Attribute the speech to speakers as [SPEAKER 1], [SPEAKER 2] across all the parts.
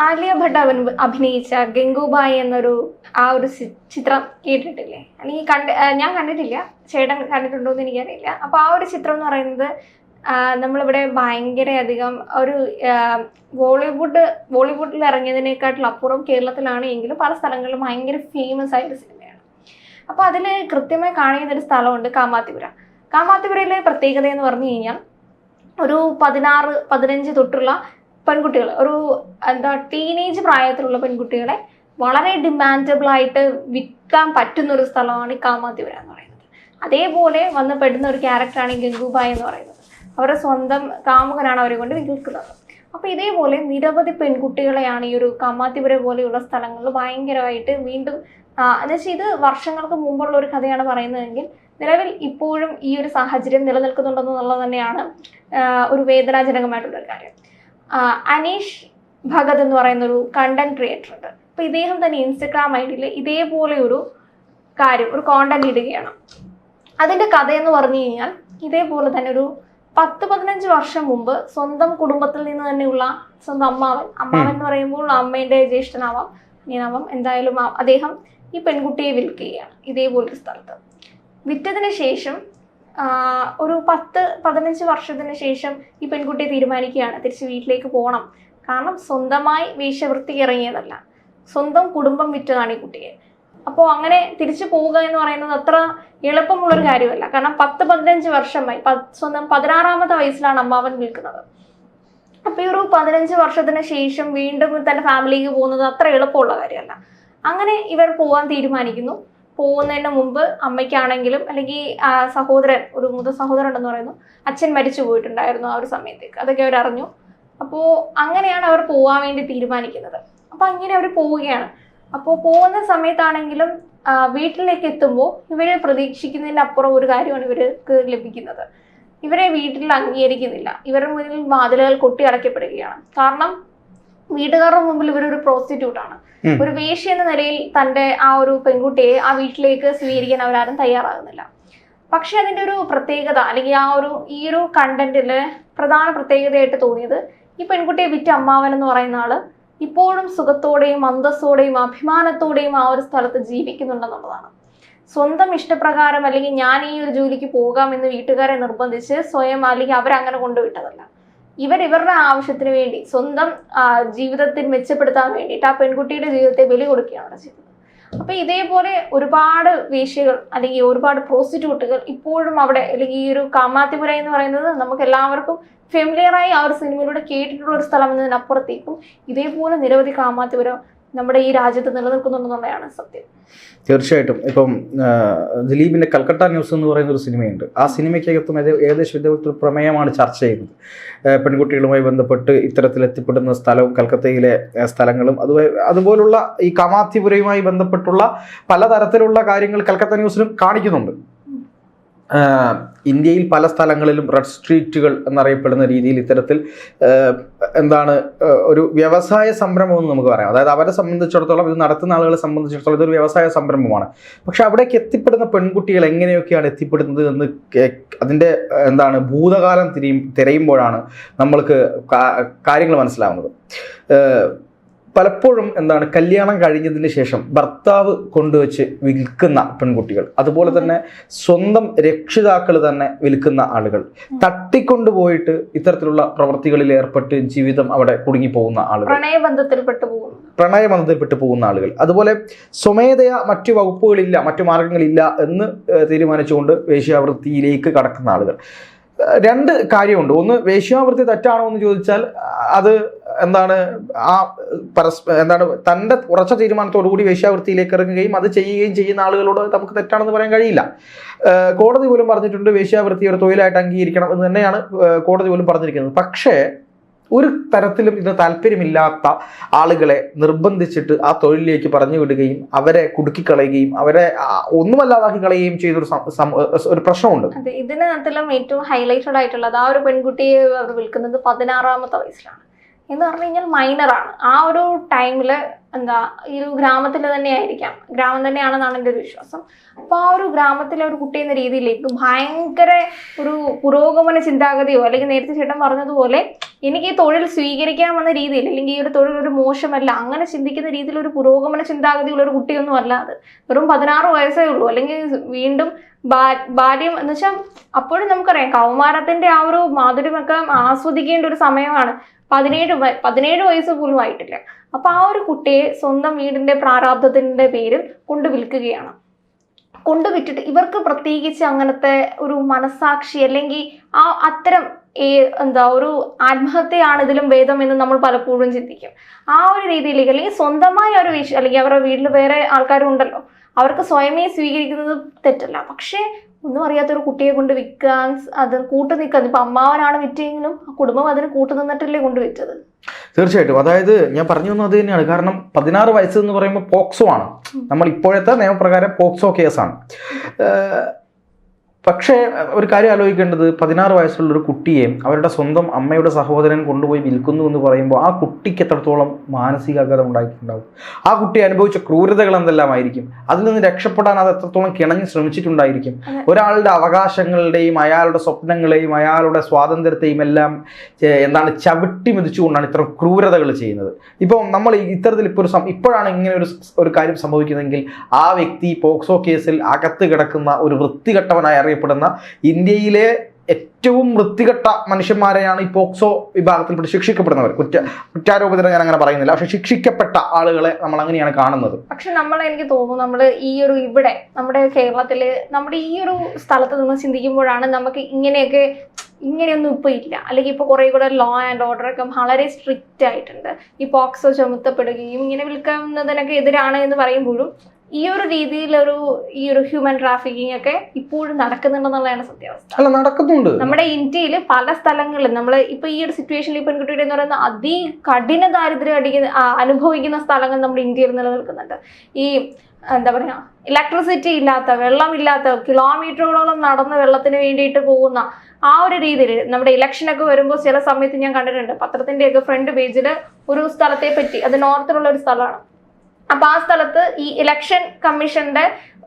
[SPEAKER 1] ആലിയ ഭട്ട് അവൻ അഭിനയിച്ച ഗംഗുബായ് എന്നൊരു ആ ഒരു ചിത്രം കേട്ടിട്ടില്ലേ? അല്ലെങ്കിൽ കണ്ട് ഞാൻ കണ്ടിട്ടില്ല. ചേട്ടൻ കണ്ടിട്ടുണ്ടോ എന്ന് എനിക്കറിയില്ല. അപ്പോൾ ആ ഒരു ചിത്രം എന്ന് പറയുന്നത് നമ്മളിവിടെ ഭയങ്കര അധികം ഒരു ബോളിവുഡ് ബോളിവുഡിൽ ഇറങ്ങിയതിനേക്കാട്ടിലും അപ്പുറം കേരളത്തിലാണ് എങ്കിലും പല സ്ഥലങ്ങളിലും ഭയങ്കര ഫേമസ് ആയൊരു സിനിമയാണ്. അപ്പോൾ അതിൽ കൃത്യമായി കാണിക്കുന്നൊരു സ്ഥലമുണ്ട് കാമാത്തിപുര. കാമാത്തിപുരയിലെ പ്രത്യേകത എന്ന് പറഞ്ഞു കഴിഞ്ഞാൽ ഒരു പതിനാറ് പതിനഞ്ച് തൊട്ടുള്ള പെൺകുട്ടികൾ ഒരു എന്താ ടീനേജ് പ്രായത്തിലുള്ള പെൺകുട്ടികളെ വളരെ ഡിമാൻഡബിൾ ആയിട്ട് വിൽക്കാൻ പറ്റുന്ന ഒരു സ്ഥലമാണ് ഈ കാമാത്തിപുര എന്ന് പറയുന്നത്. അതേപോലെ വന്ന് പെടുന്ന ഒരു ക്യാരക്ടറാണ് ഗംഗൂബായ് എന്ന് പറയുന്നത്. അവരുടെ സ്വന്തം കാമുകനാണ് അവരെ കൊണ്ട് വിൽക്കുന്നത്. അപ്പോൾ ഇതേപോലെ നിരവധി പെൺകുട്ടികളെയാണ് ഈ ഒരു കാമാത്തിപുര പോലെയുള്ള സ്ഥലങ്ങളിൽ ഭയങ്കരമായിട്ട് വീണ്ടും എന്നുവെച്ചാൽ ഇത് വർഷങ്ങൾക്ക് മുമ്പുള്ള ഒരു കഥയാണ് പറയുന്നതെങ്കിൽ നിലവിൽ ഇപ്പോഴും ഈ ഒരു സാഹചര്യം നിലനിൽക്കുന്നുണ്ടെന്നുള്ളത് തന്നെയാണ് ഒരു വേദനാജനകമായിട്ടുള്ള ഒരു കാര്യം. അനീഷ് ഭഗത് എന്ന് പറയുന്ന ഒരു കണ്ടന്റ് ക്രിയേറ്റർ ഉണ്ട്. അപ്പോൾ ഇദ്ദേഹം തന്നെ ഇൻസ്റ്റഗ്രാം ഐ ഡിയിൽ ഇതേപോലെ ഒരു കാര്യം ഒരു കോണ്ടന്റ് ഇടുകയാണ്. അതിന്റെ കഥയെന്ന് പറഞ്ഞു കഴിഞ്ഞാൽ ഇതേപോലെ തന്നെ ഒരു പത്ത് പതിനഞ്ച് വർഷം മുമ്പ് സ്വന്തം കുടുംബത്തിൽ നിന്ന് തന്നെയുള്ള സ്വന്തം അമ്മാവൻ. അമ്മാവൻ എന്ന് പറയുമ്പോൾ അമ്മയുടെ ജ്യേഷ്ഠനാവാം അനിയനാവാം. എന്തായാലും അദ്ദേഹം ഈ പെൺകുട്ടിയെ വിൽക്കുകയാണ് ഇതേപോലൊരു സ്ഥലത്ത്. വിറ്റതിന് ശേഷം ഒരു പത്ത് പതിനഞ്ച് വർഷത്തിന് ശേഷം ഈ പെൺകുട്ടി തീരുമാനിക്കുകയാണ്. തിരിച്ച് വീട്ടിലേക്ക് പോകണം കാരണം സ്വന്തമായി വേശ്യവൃത്തി ഇറങ്ങിയതല്ല. സ്വന്തം കുടുംബം വിറ്റതാണ് ഈ കുട്ടിയെ. അപ്പോൾ അങ്ങനെ തിരിച്ചു പോവുക എന്ന് പറയുന്നത് അത്ര എളുപ്പമുള്ളൊരു കാര്യമല്ല. കാരണം പത്ത് പതിനഞ്ച് വർഷമായി സ്വന്തം പതിനാറാമത്തെ വയസ്സിലാണ് അമ്മാവൻ വിൽക്കുന്നത് അപ്പോൾ ഈ ഒരു പതിനഞ്ച് വർഷത്തിന് ശേഷം വീണ്ടും തന്റെ ഫാമിലിക്ക് പോകുന്നത് അത്ര എളുപ്പമുള്ള കാര്യമല്ല. അങ്ങനെ ഇവർ പോകാൻ തീരുമാനിക്കുന്നു. പോകുന്നതിന് മുമ്പ് അമ്മയ്ക്കാണെങ്കിലും അല്ലെങ്കിൽ സഹോദരൻ ഒരു മുത സഹോദരൻ ഉണ്ടെന്ന് പറയുന്നു അച്ഛൻ മരിച്ചു പോയിട്ടുണ്ടായിരുന്നു ആ ഒരു സമയത്തേക്ക്. അതൊക്കെ അവർ അറിഞ്ഞു. അപ്പോൾ അങ്ങനെയാണ് അവർ പോകാൻ വേണ്ടി തീരുമാനിക്കുന്നത്. അപ്പോൾ അങ്ങനെ അവർ പോവുകയാണ്. അപ്പോൾ പോകുന്ന സമയത്താണെങ്കിലും വീട്ടിലേക്ക് എത്തുമ്പോൾ ഇവർ പ്രതീക്ഷിക്കുന്നതിന്റെ അപ്പുറം ഒരു കാര്യമാണ് ഇവർക്ക് ലഭിക്കുന്നത്. ഇവരെ വീട്ടിൽ അംഗീകരിക്കുന്നില്ല. ഇവരുടെ മുന്നിൽ വാതിലുകൾ കൊട്ടി അടയ്ക്കപ്പെടുകയാണ്. കാരണം വീട്ടുകാരുടെ മുമ്പിൽ ഇവരൊരു പ്രോസ്റ്റിറ്റ്യൂട്ട് ആണ്. ഒരു വേഷി എന്ന നിലയിൽ തന്റെ ആ ഒരു പെൺകുട്ടിയെ ആ വീട്ടിലേക്ക് സ്വീകരിക്കാൻ അവരാരും തയ്യാറാകുന്നില്ല. പക്ഷെ അതിന്റെ ഒരു പ്രത്യേകത അല്ലെങ്കിൽ ആ ഒരു ഈ ഒരു കണ്ടന്റിലെ പ്രധാന പ്രത്യേകതയായിട്ട് തോന്നിയത് ഈ പെൺകുട്ടിയെ വിറ്റ അമ്മാവൻ എന്ന് പറയുന്ന ആൾ ഇപ്പോഴും സുഖത്തോടെയും അന്തസ്സോടെയും അഭിമാനത്തോടെയും ആ ഒരു സ്ഥലത്ത് ജീവിക്കുന്നുണ്ടെന്നുള്ളതാണ് സ്വന്തം ഇഷ്ടപ്രകാരം അല്ലെങ്കിൽ ഞാൻ ഈ ഒരു ജോലിക്ക് പോകാം എന്ന് വീട്ടുകാരെ നിർബന്ധിച്ച് സ്വയം അല്ലെങ്കിൽ അവരങ്ങനെ കൊണ്ടുവിട്ടതല്ല. ഇവർ ഇവരുടെ ആവശ്യത്തിന് വേണ്ടി സ്വന്തം ജീവിതത്തിൽ മെച്ചപ്പെടുത്താൻ വേണ്ടിയിട്ട് ആ പെൺകുട്ടിയുടെ ജീവിതത്തെ ബലി കൊടുക്കുകയാണ് ചെയ്തത്. അപ്പൊ ഇതേപോലെ ഒരുപാട് വേശ്യകൾ അല്ലെങ്കിൽ ഒരുപാട് പ്രോസ്റ്റിറ്റ്യൂട്ടുകൾ ഇപ്പോഴും അവിടെ അല്ലെങ്കിൽ ഈ ഒരു കാമാത്തിപുര എന്ന് പറയുന്നത് നമുക്ക് എല്ലാവർക്കും ഫെമിലിയറായി ആ ഒരു സിനിമയിലൂടെ കേട്ടിട്ടുള്ള ഒരു സ്ഥലം എന്നതിനപ്പുറത്തേക്കും ഇതേപോലെ നിരവധി കാമാത്തിപുരം നമ്മുടെ ഈ രാജ്യത്ത് നിലനിൽക്കുന്നുണ്ടെന്നുള്ളതാണ് സത്യം.
[SPEAKER 2] തീർച്ചയായിട്ടും. ഇപ്പം ദിലീപിന്റെ കൽക്കട്ട ന്യൂസ് എന്ന് പറയുന്ന ഒരു സിനിമയുണ്ട്. ആ സിനിമയ്ക്കകത്തും ഏക- ഏകദേശം ഇതേപോലത്തെ പ്രമേയമാണ് ചർച്ച ചെയ്യുന്നത്. പെൺകുട്ടികളുമായി ബന്ധപ്പെട്ട് ഇത്തരത്തിൽ എത്തിപ്പെടുന്ന സ്ഥലവും കൽക്കത്തയിലെ സ്ഥലങ്ങളും അതുപോലെ അതുപോലുള്ള ഈ കമാത്തിപുരയുമായി ബന്ധപ്പെട്ടുള്ള പലതരത്തിലുള്ള കാര്യങ്ങൾ കൽക്കത്ത ന്യൂസിലും കാണിക്കുന്നുണ്ട്. ഇന്ത്യയിൽ പല സ്ഥലങ്ങളിലും റെഡ് സ്ട്രീറ്റുകൾ എന്നറിയപ്പെടുന്ന രീതിയിൽ ഇത്തരത്തിൽ എന്താണ് ഒരു വ്യവസായ സംരംഭം എന്ന് നമുക്ക് പറയാം. അതായത് അവരെ സംബന്ധിച്ചിടത്തോളം ഇത് നടത്തുന്ന ആളുകളെ സംബന്ധിച്ചിടത്തോളം ഇതൊരു വ്യവസായ സംരംഭമാണ്. പക്ഷെ അവിടേക്ക് എത്തിപ്പെടുന്ന പെൺകുട്ടികൾ എങ്ങനെയൊക്കെയാണ് എത്തിപ്പെടുന്നത് എന്ന് അതിന്റെ എന്താണ് ഭൂതകാലം തിരിയും തിരയുമ്പോഴാണ് നമ്മൾക്ക് കാര്യങ്ങൾ മനസ്സിലാവുന്നത്. പലപ്പോഴും എന്താണ് കല്യാണം കഴിഞ്ഞതിന് ശേഷം ഭർത്താവ് കൊണ്ടുവച്ച് വിൽക്കുന്ന പെൺകുട്ടികൾ അതുപോലെ തന്നെ സ്വന്തം രക്ഷിതാക്കൾ തന്നെ വിൽക്കുന്ന ആളുകൾ തട്ടിക്കൊണ്ടുപോയിട്ട് ഇത്തരത്തിലുള്ള പ്രവൃത്തികളിൽ ഏർപ്പെട്ട് ജീവിതം അവിടെ കുടുങ്ങിപ്പോകുന്ന ആളുകൾ
[SPEAKER 1] പ്രണയബന്ധത്തിൽപ്പെട്ടു പോകുന്നു.
[SPEAKER 2] പ്രണയബന്ധത്തിൽപ്പെട്ട് പോകുന്ന ആളുകൾ അതുപോലെ സ്വമേധയാ മറ്റു വകുപ്പുകളില്ല മറ്റു മാർഗങ്ങളില്ല എന്ന് തീരുമാനിച്ചുകൊണ്ട് വേശ്യാവൃത്തിയിലേക്ക് കടക്കുന്ന ആളുകൾ. രണ്ട് കാര്യമുണ്ട്. ഒന്ന് വേശ്യാവൃത്തി തെറ്റാണോ എന്ന് ചോദിച്ചാൽ അത് എന്താണ് ആ പരസ് എന്താണ് തന്റെ ഉറച്ച തീരുമാനത്തോടുകൂടി വേശ്യാവൃത്തിയിലേക്ക് ഇറങ്ങുകയും അത് ചെയ്യുകയും ചെയ്യുന്ന ആളുകളോട് നമുക്ക് തെറ്റാണെന്ന് പറയാൻ കഴിയില്ല. കോടതി പോലും പറഞ്ഞിട്ടുണ്ട് വേശ്യാവൃത്തി ഒരു തൊഴിലായിട്ട് അംഗീകരിക്കണം എന്ന് തന്നെയാണ് കോടതി പോലും പറഞ്ഞിരിക്കുന്നത്. പക്ഷേ ഒരു തരത്തിലും ഇത് താല്പര്യമില്ലാത്ത ആളുകളെ നിർബന്ധിച്ചിട്ട് ആ തൊഴിലിലേക്ക് പറഞ്ഞു വിടുകയും അവരെ കുടുക്കിക്കളയുകയും അവരെ ഒന്നും ഒന്നുമല്ലാതാക്കി കളയുകയും ചെയ്തൊരു ഒരു പ്രശ്നമുണ്ട്.
[SPEAKER 1] അതെ ഇതിനകത്തിലും ഏറ്റവും ഹൈലൈറ്റഡ് ആയിട്ടുള്ളത് ആ ഒരു പെൺകുട്ടിയെ അവർ വിൽക്കുന്നത് പതിനാറാമത്തെ വയസ്സിലാണ്. എന്ന് പറഞ്ഞു കഴിഞ്ഞാൽ മൈനറാണ് ആ ഒരു ടൈമിൽ എന്താ ഈ ഒരു ഗ്രാമത്തിൽ തന്നെ ആയിരിക്കാം. ഗ്രാമം തന്നെയാണെന്നാണ് എന്റെ ഒരു വിശ്വാസം. അപ്പോൾ ആ ഒരു ഗ്രാമത്തിലെ ഒരു കുട്ടി എന്ന രീതിയിലേക്ക് ഭയങ്കര ഒരു പുരോഗമന ചിന്താഗതിയോ അല്ലെങ്കിൽ നേരത്തെ ചേട്ടൻ പറഞ്ഞതുപോലെ എനിക്ക് ഈ തൊഴിൽ സ്വീകരിക്കാമെന്ന രീതിയിൽ അല്ലെങ്കിൽ ഈ ഒരു തൊഴിൽ ഒരു മോശമല്ല അങ്ങനെ ചിന്തിക്കുന്ന രീതിയിൽ ഒരു പുരോഗമന ചിന്താഗതിയുള്ള ഒരു കുട്ടിയൊന്നും അല്ല അത്. വെറും പതിനാറ് വയസ്സേ ഉള്ളൂ. അല്ലെങ്കിൽ വീണ്ടും ബാല്യം എന്ന് വെച്ചാൽ അപ്പോഴും നമുക്കറിയാം കൗമാരത്തിന്റെ ആ ഒരു മാധുര്യമൊക്കെ ആസ്വദിക്കേണ്ട ഒരു സമയമാണ്. പതിനേഴ് പതിനേഴ് വയസ്സ് പോലും ആയിട്ടില്ല. അപ്പൊ ആ ഒരു കുട്ടിയെ സ്വന്തം വീടിന്റെ പ്രാരാബ്ധത്തിന്റെ പേരിൽ കൊണ്ടു വിൽക്കുകയാണ് കൊണ്ടു ഇവർക്ക് പ്രത്യേകിച്ച് അങ്ങനത്തെ ഒരു മനസാക്ഷി അല്ലെങ്കിൽ ആ അത്തരം ഈ എന്താ ഒരു ആത്മഹത്യയാണ് ഇതിലും ഭേദം എന്ന് നമ്മൾ പലപ്പോഴും ചിന്തിക്കും. ആ ഒരു രീതിയിലേക്ക് അല്ലെങ്കിൽ സ്വന്തമായ ഒരു വിഷയം അല്ലെങ്കിൽ അവരുടെ വീട്ടിൽ വേറെ ആൾക്കാരും ഉണ്ടല്ലോ. അവർക്ക് സ്വയമേ സ്വീകരിക്കുന്നത് തെറ്റല്ല. പക്ഷേ ഒന്നും അറിയാത്തൊരു കുട്ടിയെ കൊണ്ട് വിൽക്കാൻ അത് കൂട്ടു നിൽക്കാൻ ഇപ്പം അമ്മാവനാണ് വിറ്റെങ്കിലും ആ കുടുംബം അതിന് കൂട്ടു നിന്നിട്ടല്ലേ കൊണ്ട് വിറ്റത്?
[SPEAKER 2] തീർച്ചയായിട്ടും. അതായത് ഞാൻ പറഞ്ഞു വന്നത് അത് തന്നെയാണ്. കാരണം പതിനാറ് വയസ്സ് എന്ന് പറയുമ്പോൾ പോക്സോ ആണ്. നമ്മൾ ഇപ്പോഴത്തെ നിയമപ്രകാരം പോക്സോ കേസാണ്. പക്ഷേ ഒരു കാര്യം ആലോചിക്കേണ്ടത് പതിനാറ് വയസ്സുള്ള ഒരു കുട്ടിയെ അവരുടെ സ്വന്തം അമ്മയുടെ സഹോദരൻ കൊണ്ടുപോയി വിൽക്കുന്നു എന്ന് പറയുമ്പോൾ ആ കുട്ടിക്ക് എത്രത്തോളം മാനസികാഘാതം ഉണ്ടായിട്ടുണ്ടാവും? ആ കുട്ടി അനുഭവിച്ച ക്രൂരതകൾ എന്തെല്ലാമായിരിക്കും അതിൽ നിന്ന് രക്ഷപ്പെടാൻ അത് എത്രത്തോളം കിണഞ്ഞ് ശ്രമിച്ചിട്ടുണ്ടായിരിക്കും? ഒരാളുടെ അവകാശങ്ങളുടെയും അയാളുടെ സ്വപ്നങ്ങളെയും അയാളുടെ സ്വാതന്ത്ര്യത്തെയും എല്ലാം എന്താണ് ചവിട്ടി മെതിച്ചുകൊണ്ടാണ് ഇത്തരം ക്രൂരതകൾ ചെയ്യുന്നത്. ഇപ്പോൾ നമ്മൾ ഇത്തരത്തിൽ ഇപ്പോൾ ഒരു ഇപ്പോഴാണ് ഇങ്ങനെ ഒരു ഒരു കാര്യം സംഭവിക്കുന്നതെങ്കിൽ ആ വ്യക്തി പോക്സോ കേസിൽ അകത്ത് കിടക്കുന്ന ഒരു വൃത്തികെട്ടവനായി അറിയപ്പെടുന്ന ഇന്ത്യയിലെ ഏറ്റവും വൃത്തികെട്ട മനുഷ്യന്മാരെയാണ് ഈ പോക്സോ വിഭാഗത്തിൽപ്പെട്ട് ശിക്ഷിക്കപ്പെടുന്നവർ. കുറ്റ കുറ്റാരോപിതരെ ഞാൻ അങ്ങനെ പറയുന്നില്ല. പക്ഷെ ശിക്ഷിക്കപ്പെട്ട ആളുകളെ നമ്മൾ അങ്ങനെയാണ് കാണുന്നത്.
[SPEAKER 1] പക്ഷെ നമ്മൾ എനിക്ക് തോന്നുന്നു നമ്മൾ ഈ ഒരു ഇവിടെ നമ്മുടെ കേരളത്തിൽ നമ്മുടെ ഈ ഒരു സ്ഥലത്ത് നിന്ന് ചിന്തിക്കുമ്പോഴാണ് നമുക്ക് ഇങ്ങനെയൊക്കെ ഇങ്ങനെയൊന്നും ഇപ്പൊ ഇല്ല. അല്ലെങ്കിൽ ഇപ്പൊ കുറെ കൂടെ ലോ ആൻഡ് ഓർഡർ ഒക്കെ വളരെ സ്ട്രിക്റ്റ് ആയിട്ടുണ്ട്. ഈ പോക്സോ ചുമത്തപ്പെടുകയും ഇങ്ങനെ വിൽക്കുന്നതിനൊക്കെ എതിരാണ് എന്ന് പറയുമ്പോഴും ഈ ഒരു രീതിയിലൊരു ഈ ഒരു ഹ്യൂമൻ ട്രാഫിക്കിംഗ് ഒക്കെ ഇപ്പോഴും നടക്കുന്നുണ്ടെന്നുള്ളതാണ് സത്യാവസ്ഥ.
[SPEAKER 2] അല്ല നടക്കുന്നുണ്ട്.
[SPEAKER 1] നമ്മുടെ ഇന്ത്യയിൽ പല സ്ഥലങ്ങളിലും നമ്മൾ ഇപ്പൊ ഈ ഒരു സിറ്റുവേഷനിൽ ഈ പെൺകുട്ടിയുടെ എന്ന് പറയുന്ന അതി കഠിന ദാരിദ്ര്യം അടിക്കുന്ന അനുഭവിക്കുന്ന സ്ഥലങ്ങൾ നമ്മുടെ ഇന്ത്യയിൽ നിലനിൽക്കുന്നുണ്ട്. ഈ എന്താ പറയാ ഇലക്ട്രിസിറ്റി ഇല്ലാത്ത വെള്ളമില്ലാത്ത കിലോമീറ്ററുകളോളം നടന്ന് വെള്ളത്തിന് വേണ്ടിയിട്ട് പോകുന്ന ആ ഒരു രീതിയിൽ നമ്മുടെ ഇലക്ഷനൊക്കെ വരുമ്പോൾ ചില സമയത്ത് ഞാൻ കണ്ടിട്ടുണ്ട്. പത്രത്തിന്റെ ഒക്കെ ഫ്രണ്ട് പേജിൽ ഒരു സ്ഥലത്തെ പറ്റി അത് നോർത്തിലുള്ള ഒരു സ്ഥലമാണ്. അപ്പൊ ആ സ്ഥലത്ത് ഈ ഇലക്ഷൻ കമ്മീഷന്റെ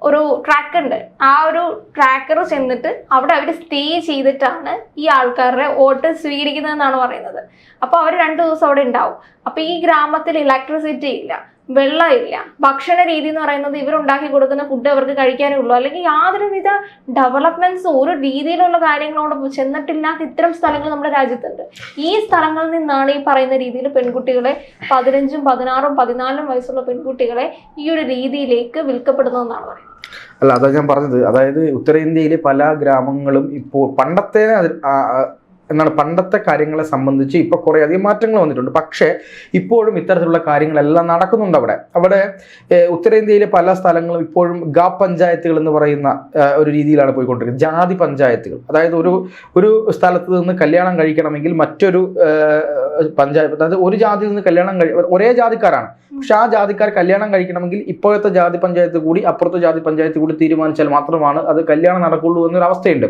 [SPEAKER 1] ഒരു ട്രാക്ക് ഉണ്ട്. ആ ഒരു ട്രാക്കർ ചെന്നിട്ട് അവിടെ അവർ സ്റ്റേ ചെയ്തിട്ടാണ് ഈ ആൾക്കാരുടെ വോട്ട് സ്വീകരിക്കുന്നതെന്നാണ് പറയുന്നത്. അപ്പോൾ അവർ രണ്ടു ദിവസം അവിടെ ഉണ്ടാവും. അപ്പോൾ ഈ ഗ്രാമത്തിൽ ഇലക്ട്രിസിറ്റി ഇല്ല. വെള്ളമില്ല. ഭക്ഷണ രീതി എന്ന് പറയുന്നത് ഇവരുണ്ടാക്കി കൊടുക്കുന്ന ഫുഡ് അവർക്ക് കഴിക്കാനേ ഉള്ളൂ. അല്ലെങ്കിൽ യാതൊരുവിധ ഡെവലപ്മെന്റ്സ് ഒരു രീതിയിലുള്ള കാര്യങ്ങളോട് ചെന്നിട്ടില്ലാത്ത ഇത്തരം സ്ഥലങ്ങൾ നമ്മുടെ രാജ്യത്തുണ്ട്. ഈ സ്ഥലങ്ങളിൽ നിന്നാണ് ഈ പറയുന്ന രീതിയിൽ പെൺകുട്ടികളെ പതിനഞ്ചും പതിനാറും പതിനാലും വയസ്സുള്ള പെൺകുട്ടികളെ ഈ ഒരു രീതിയിലേക്ക് വിൽക്കപ്പെടുന്നതെന്നാണ് പറയുന്നത്.
[SPEAKER 2] അല്ല അതാ ഞാൻ പറഞ്ഞത്. അതായത് ഉത്തരേന്ത്യയിലെ പല ഗ്രാമങ്ങളും ഇപ്പോൾ പണ്ടത്തെ എന്താണ് പണ്ടത്തെ കാര്യങ്ങളെ സംബന്ധിച്ച് ഇപ്പോൾ കുറേ അധികം മാറ്റങ്ങൾ വന്നിട്ടുണ്ട്. പക്ഷേ ഇപ്പോഴും ഇത്തരത്തിലുള്ള കാര്യങ്ങളെല്ലാം നടക്കുന്നുണ്ട് അവിടെ. അവിടെ ഉത്തരേന്ത്യയിലെ പല സ്ഥലങ്ങളും ഇപ്പോഴും ഗാ പഞ്ചായത്തുകൾ എന്ന് പറയുന്ന ഒരു രീതിയിലാണ് പോയിക്കൊണ്ടിരിക്കുന്നത്. ജാതി പഞ്ചായത്തുകൾ. അതായത് ഒരു ഒരു സ്ഥലത്ത് നിന്ന് കല്യാണം കഴിക്കണമെങ്കിൽ മറ്റൊരു പഞ്ചായത്ത് അതായത് ഒരു ജാതിയിൽ നിന്ന് കല്യാണം കഴി ഒരേ ജാതിക്കാരാണ്. പക്ഷെ ആ ജാതിക്കാർ കല്യാണം കഴിക്കണമെങ്കിൽ ഇപ്പോഴത്തെ ജാതി പഞ്ചായത്ത് കൂടി അപ്പുറത്തെ ജാതി പഞ്ചായത്ത് കൂടി തീരുമാനിച്ചാൽ മാത്രമാണ് അത് കല്യാണം നടക്കുള്ളൂ എന്നൊരു അവസ്ഥയുണ്ട്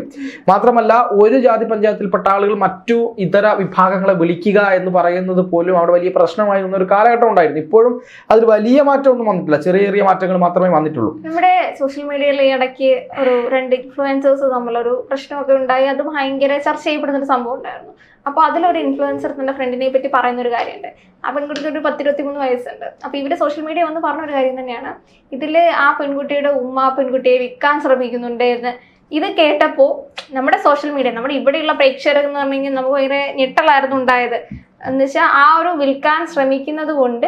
[SPEAKER 2] മാത്രമല്ല ഒരു ജാതി പഞ്ചായത്തിൽപ്പെട്ട ആളുകൾ മറ്റു ഇതര വിഭാഗങ്ങളെ വിളിക്കുക എന്ന് പറയുന്നത് പോലും അവിടെ വലിയ പ്രശ്നമായി നിന്നൊരു കാലഘട്ടം ഉണ്ടായിരുന്നു. ഇപ്പോഴും അതിൽ വലിയ മാറ്റമൊന്നും വന്നിട്ടില്ല. ചെറിയ ചെറിയ മാറ്റങ്ങൾ മാത്രമേ വന്നിട്ടുള്ളൂ.
[SPEAKER 1] നമ്മുടെ സോഷ്യൽ മീഡിയയിൽ ഇടയ്ക്ക് ഒരു രണ്ട് ഇൻഫ്ലുവൻസേഴ്സ് തമ്മിലൊരു പ്രശ്നമൊക്കെ ഉണ്ടായി. അത് ഭയങ്കര ചർച്ച ചെയ്യപ്പെടുന്ന ഒരു സംഭവം ഉണ്ടായിരുന്നു. അപ്പോൾ അതിലൊരു ഇൻഫ്ലുവൻസർ തന്റെ ഫ്രണ്ടിനെ പറ്റി പറയുന്ന ഒരു കാര്യമുണ്ട് ആ പെൺകുട്ടിക്ക് ഒരു പത്തിരുപത്തി മൂന്ന് വയസ്സുണ്ട്. അപ്പോൾ ഇവർ സോഷ്യൽ മീഡിയ വന്ന് പറഞ്ഞൊരു കാര്യം തന്നെയാണ്. ഇതിൽ ആ പെൺകുട്ടിയുടെ ഉമ്മ ആ പെൺകുട്ടിയെ വിൽക്കാൻ ശ്രമിക്കുന്നുണ്ട് എന്ന്. ഇത് കേട്ടപ്പോൾ നമ്മുടെ സോഷ്യൽ മീഡിയ നമ്മുടെ ഇവിടെയുള്ള പ്രേക്ഷകർ എന്ന് പറഞ്ഞു കഴിഞ്ഞാൽ നമുക്ക് ഭയങ്കര ഞെട്ടലായിരുന്നു ഉണ്ടായത്. എന്ന് വെച്ചാൽ ആ ഒരു വിൽക്കാൻ ശ്രമിക്കുന്നത് കൊണ്ട്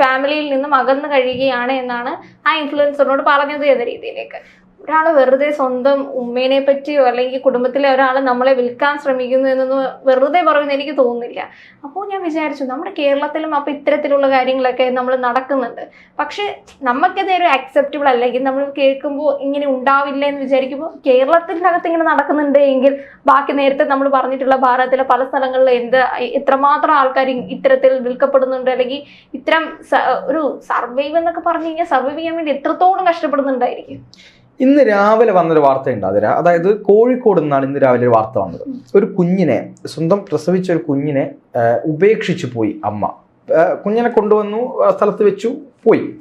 [SPEAKER 1] ഫാമിലിയിൽ നിന്നും അകന്നു കഴിയുകയാണ് എന്നാണ് ആ ഇൻഫ്ലുവൻസറിനോട് പറഞ്ഞത് എന്ന രീതിയിലേക്ക്. ഒരാൾ വെറുതെ സ്വന്തം ഉമ്മേനെ പറ്റിയോ അല്ലെങ്കിൽ കുടുംബത്തിലെ ഒരാൾ നമ്മളെ വിൽക്കാൻ ശ്രമിക്കുന്നു എന്നൊന്നും വെറുതെ പറയുമെന്ന് എനിക്ക് തോന്നുന്നില്ല. അപ്പോൾ ഞാൻ വിചാരിച്ചു നമ്മുടെ കേരളത്തിലും അപ്പോൾ ഇത്തരത്തിലുള്ള കാര്യങ്ങളൊക്കെ നമ്മൾ നടക്കുന്നുണ്ട്. പക്ഷെ നമുക്കത് ഒരു അക്സെപ്റ്റബിൾ അല്ലെങ്കിൽ നമ്മൾ കേൾക്കുമ്പോൾ ഇങ്ങനെ ഉണ്ടാവില്ല എന്ന് വിചാരിക്കുമ്പോൾ കേരളത്തിനകത്ത് ഇങ്ങനെ നടക്കുന്നുണ്ട് എങ്കിൽ ബാക്കി നേരത്തെ നമ്മൾ പറഞ്ഞിട്ടുള്ള ഭാരതത്തിലെ പല സ്ഥലങ്ങളിൽ എന്ത് എത്രമാത്രം ആൾക്കാർ ഇത്തരത്തിൽ വിൽക്കപ്പെടുന്നുണ്ട് അല്ലെങ്കിൽ ഇത്തരം ഒരു സർവൈവ് എന്നൊക്കെ പറഞ്ഞു കഴിഞ്ഞാൽ സർവൈവ് ചെയ്യാൻ വേണ്ടി എത്രത്തോളം കഷ്ടപ്പെടുന്നുണ്ടായിരിക്കും.
[SPEAKER 2] ഇന്ന് രാവിലെ വന്നൊരു വാർത്തയുണ്ട്. അതിൽ അതായത് കോഴിക്കോട് നിന്നാണ് ഇന്ന് രാവിലെ ഒരു വാർത്ത വന്നത്. ഒരു കുഞ്ഞിനെ സ്വന്തം പ്രസവിച്ച ഒരു കുഞ്ഞിനെ ഉപേക്ഷിച്ചു പോയി അമ്മ. കുഞ്ഞിനെ കൊണ്ടുവന്നു സ്ഥലത്ത് വെച്ചു. പോയി.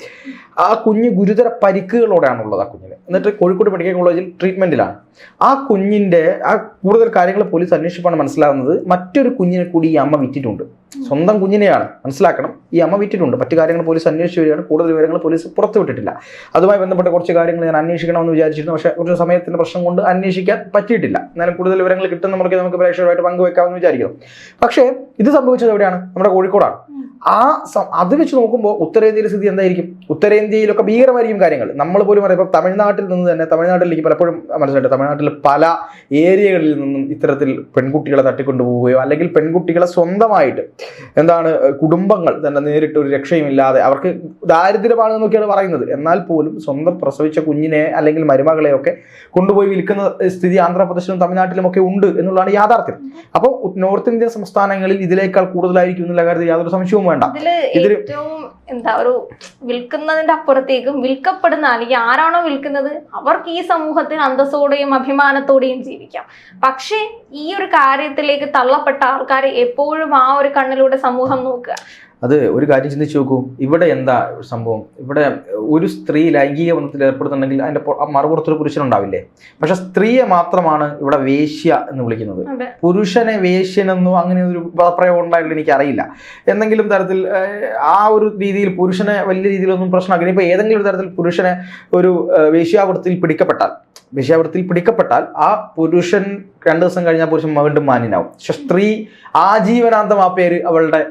[SPEAKER 2] ആ കുഞ്ഞ് ഗുരുതര പരിക്കുകളോടെയാണുള്ളത് ആ കുഞ്ഞിന്. എന്നിട്ട് കോഴിക്കോട് മെഡിക്കൽ കോളേജിൽ ട്രീറ്റ്മെന്റിലാണ് ആ കുഞ്ഞിന്റെ ആ കൂടുതൽ കാര്യങ്ങൾ പോലീസ് അന്വേഷിപ്പാണ് മനസ്സിലാകുന്നത് മറ്റൊരു കുഞ്ഞിനെ കൂടി ഈ അമ്മ വിറ്റിട്ടുണ്ട്. സ്വന്തം കുഞ്ഞിനെയാണ്. മനസ്സിലാക്കണം ഈ അമ്മ വിറ്റിട്ടുണ്ട്. മറ്റു കാര്യങ്ങൾ പോലീസ് അന്വേഷിച്ച് വരികയാണ്. കൂടുതൽ വിവരങ്ങൾ പോലീസ് പുറത്തുവിട്ടിട്ടില്ല അതുമായി ബന്ധപ്പെട്ട കുറച്ച് കാര്യങ്ങൾ ഞാൻ അന്വേഷിക്കണമെന്ന് വിചാരിച്ചിരുന്നു. പക്ഷേ കുറച്ച് സമയത്തിന്റെ പ്രശ്നം കൊണ്ട് അന്വേഷിക്കാൻ പറ്റിയിട്ടില്ല. എന്നാലും കൂടുതൽ വിവരങ്ങൾ കിട്ടുന്ന നമുക്ക് നമുക്ക് പ്രേക്ഷകരുമായിട്ട് പങ്കുവെക്കാമെന്ന് വിചാരിക്കുന്നു. പക്ഷേ ഇത് സംഭവിച്ചത് എവിടെയാണ്? നമ്മുടെ കോഴിക്കോടാണ്. ആ അത് വെച്ച് നോക്കുമ്പോൾ ഉത്തരേന്ത്യയിലെ സ്ഥിതി എന്തായിരിക്കും? ഉത്തരേന്ത്യയിലൊക്കെ ഭീകരമായിരിക്കും കാര്യങ്ങൾ. നമ്മൾ പോലും അറിയാം. ഇപ്പം തമിഴ്നാട്ടിൽ നിന്ന് തന്നെ തമിഴ്നാട്ടിലേക്ക് പലപ്പോഴും മനസ്സിലായിട്ട് തമിഴ്നാട്ടിൽ പല ഏരിയകളിൽ നിന്നും ഇത്തരത്തിൽ പെൺകുട്ടികളെ തട്ടിക്കൊണ്ടുപോവുകയോ അല്ലെങ്കിൽ പെൺകുട്ടികളെ സ്വന്തമായിട്ട് എന്താണ് കുടുംബങ്ങൾ തന്നെ നേരിട്ട് ഒരു രക്ഷയുമില്ലാതെ അവർക്ക് ദാരിദ്ര്യമാണ് എന്നൊക്കെയാണ് പറയുന്നത്. എന്നാൽ പോലും സ്വന്തം പ്രസവിച്ച കുഞ്ഞിനെ അല്ലെങ്കിൽ മരുമകളെയൊക്കെ കൊണ്ടുപോയി വിൽക്കുന്ന സ്ഥിതി ആന്ധ്രാപ്രദേശിലും തമിഴ്നാട്ടിലും ഒക്കെ ഉണ്ട് എന്നുള്ളതാണ് യാഥാർത്ഥ്യം. അപ്പോൾ നോർത്ത് ഇന്ത്യൻ സംസ്ഥാനങ്ങളിൽ ഇതിലേക്കാൾ കൂടുതലായിരിക്കും എന്നുള്ള കാര്യത്തിൽ യാതൊരു സംശയവും വേണ്ട.
[SPEAKER 1] ഏറ്റവും എന്താ ഒരു വിൽക്കുന്നതിന്റെ അപ്പുറത്തേക്കും വിൽക്കപ്പെടുന്ന അല്ലെങ്കിൽ ആരാണോ വിൽക്കുന്നത് അവർക്ക് ഈ സമൂഹത്തിൽ അന്തസ്സോടെയും അഭിമാനത്തോടെയും ജീവിക്കാം. പക്ഷേ ഈ ഒരു കാര്യത്തിലേക്ക് തള്ളപ്പെട്ട ആൾക്കാരെ എപ്പോഴും ആ ഒരു കണ്ണിലൂടെ സമൂഹം നോക്കുക.
[SPEAKER 2] അത് ഒരു കാര്യം ചിന്തിച്ചു നോക്കൂ. ഇവിടെ എന്താ സംഭവം? ഇവിടെ ഒരു സ്ത്രീ ലൈംഗിക ബന്ധത്തിൽ ഏർപ്പെടുന്നുണ്ടെങ്കിൽ അതിന്റെ മറുപുറത്തൊരു പുരുഷനുണ്ടാവില്ലേ പക്ഷെ സ്ത്രീയെ മാത്രമാണ് ഇവിടെ വേശ്യ എന്ന് വിളിക്കുന്നത്. പുരുഷനെ വേശ്യനെന്നോ അങ്ങനെ ഒരു പദപ്രയോഗം ഉണ്ടായിട്ട് എനിക്ക് അറിയില്ല എന്തെങ്കിലും തരത്തിൽ ആ ഒരു രീതിയിൽ പുരുഷനെ വലിയ രീതിയിലൊന്നും പ്രശ്നമാക്കില്ല. ഇപ്പൊ ഏതെങ്കിലും ഒരു തരത്തിൽ പുരുഷനെ ഒരു വേശ്യാവൃത്തിയിൽ പിടിക്കപ്പെട്ടാൽ വേശ്യാവൃത്തിയിൽ പിടിക്കപ്പെട്ടാൽ ആ പുരുഷൻ രണ്ടു ദിവസം കഴിഞ്ഞാൽ പുരുഷൻ വീണ്ടും മാന്യനാവും. പക്ഷെ സ്ത്രീ ആജീവനാന്തം ആ പേര് അവളുടെ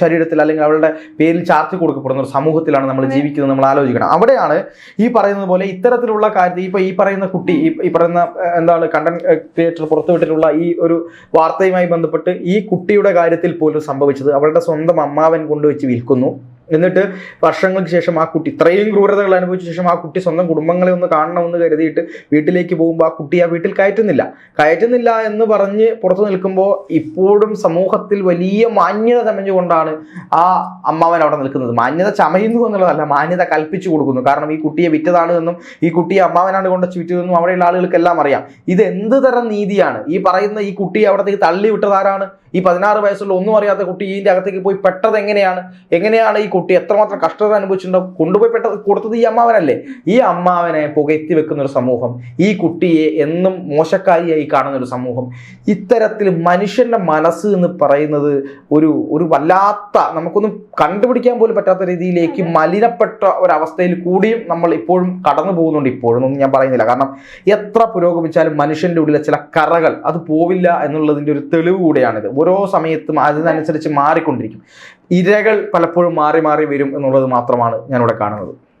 [SPEAKER 2] ശരീരത്തിൽ അല്ലെങ്കിൽ അവളുടെ പേരിൽ ചാർത്തി കൊടുക്കപ്പെടുന്ന ഒരു സമൂഹത്തിലാണ് നമ്മൾ ജീവിക്കുന്നത് നമ്മൾ ആലോചിക്കണം. അവിടെയാണ് ഈ പറയുന്നത് പോലെ ഇത്തരത്തിലുള്ള കാര്യത്തിൽ ഇപ്പൊ ഈ പറയുന്ന കുട്ടി ഈ ഈ പറയുന്ന എന്താണ് കണ്ടന്റ് ക്രിയേറ്റർ പുറത്തുവിട്ടിട്ടുള്ള ഈ ഒരു വാർത്തയുമായി ബന്ധപ്പെട്ട് ഈ കുട്ടിയുടെ കാര്യത്തിൽ പോലും സംഭവിച്ചത് അവളുടെ സ്വന്തം അമ്മാവൻ കൊണ്ടുവച്ച് വിൽക്കുന്നു. എന്നിട്ട് വർഷങ്ങൾക്ക് ശേഷം ആ കുട്ടി ഇത്രയും ക്രൂരതകൾ അനുഭവിച്ച ശേഷം ആ കുട്ടി സ്വന്തം കുടുംബങ്ങളെ ഒന്ന് കാണണമെന്ന് കരുതിയിട്ട് വീട്ടിലേക്ക് പോകുമ്പോൾ ആ കുട്ടി ആ വീട്ടിൽ കയറ്റുന്നില്ല. കയറ്റുന്നില്ല എന്ന് പറഞ്ഞ് പുറത്തു നിൽക്കുമ്പോൾ ഇപ്പോഴും സമൂഹത്തിൽ വലിയ മാന്യത ചമഞ്ഞുകൊണ്ടാണ് ആ അമ്മാവൻ അവിടെ നിൽക്കുന്നത്. മാന്യത ചമയുന്നു എന്നുള്ളതല്ല മാന്യത കൽപ്പിച്ചു കൊടുക്കുന്നു. കാരണം ഈ കുട്ടിയെ വിറ്റതാണ് എന്നും ഈ കുട്ടിയെ അമ്മാവനാണ് കൊണ്ട് വിറ്റതെന്നും അവിടെയുള്ള ആളുകൾക്കെല്ലാം അറിയാം. ഇത് എന്ത് തരം നീതിയാണ്? ഈ പറയുന്ന ഈ കുട്ടിയെ അവിടത്തേക്ക് തള്ളി വിട്ടതാരാണ് ഈ പതിനാറ് വയസ്സുള്ള ഒന്നും അറിയാത്ത കുട്ടി ഇതിന്റെ അകത്തേക്ക് പോയി പെട്ടത് എങ്ങനെയാണ് എങ്ങനെയാണ് ഈ കുട്ടി എത്രമാത്രം കഷ്ടത അനുഭവിച്ചിട്ടുണ്ടോ? കൊണ്ടുപോയി പെട്ട കൊടുത്തത് ഈ അമ്മാവനല്ലേ? ഈ അമ്മാവനെ പുകയത്തി വെക്കുന്ന ഒരു സമൂഹം ഈ കുട്ടിയെ എന്നും മോശക്കാരിയായി കാണുന്ന ഒരു സമൂഹം. ഇത്തരത്തിൽ മനുഷ്യന്റെ മനസ്സ് എന്ന് പറയുന്നത് ഒരു ഒരു വല്ലാത്ത നമുക്കൊന്നും കണ്ടുപിടിക്കാൻ പോലും പറ്റാത്ത രീതിയിലേക്ക് മലിനപ്പെട്ട ഒരവസ്ഥയിൽ കൂടിയും നമ്മൾ ഇപ്പോഴും കടന്നു പോകുന്നുണ്ട്. ഇപ്പോഴും ഒന്നും ഞാൻ പറയുന്നില്ല. കാരണം എത്ര പുരോഗമിച്ചാലും മനുഷ്യന്റെ ഉള്ളിലെ ചില കറകൾ അത് പോവില്ല എന്നുള്ളതിന്റെ ഒരു തെളിവ് കൂടിയാണിത്. ഓരോ സമയത്തും അതിനനുസരിച്ച് മാറിക്കൊണ്ടിരിക്കും. ഇരകൾ പലപ്പോഴും മാറി മാറി വരും എന്നുള്ളത് മാത്രമാണ് ഞാനിവിടെ കാണുന്നത്.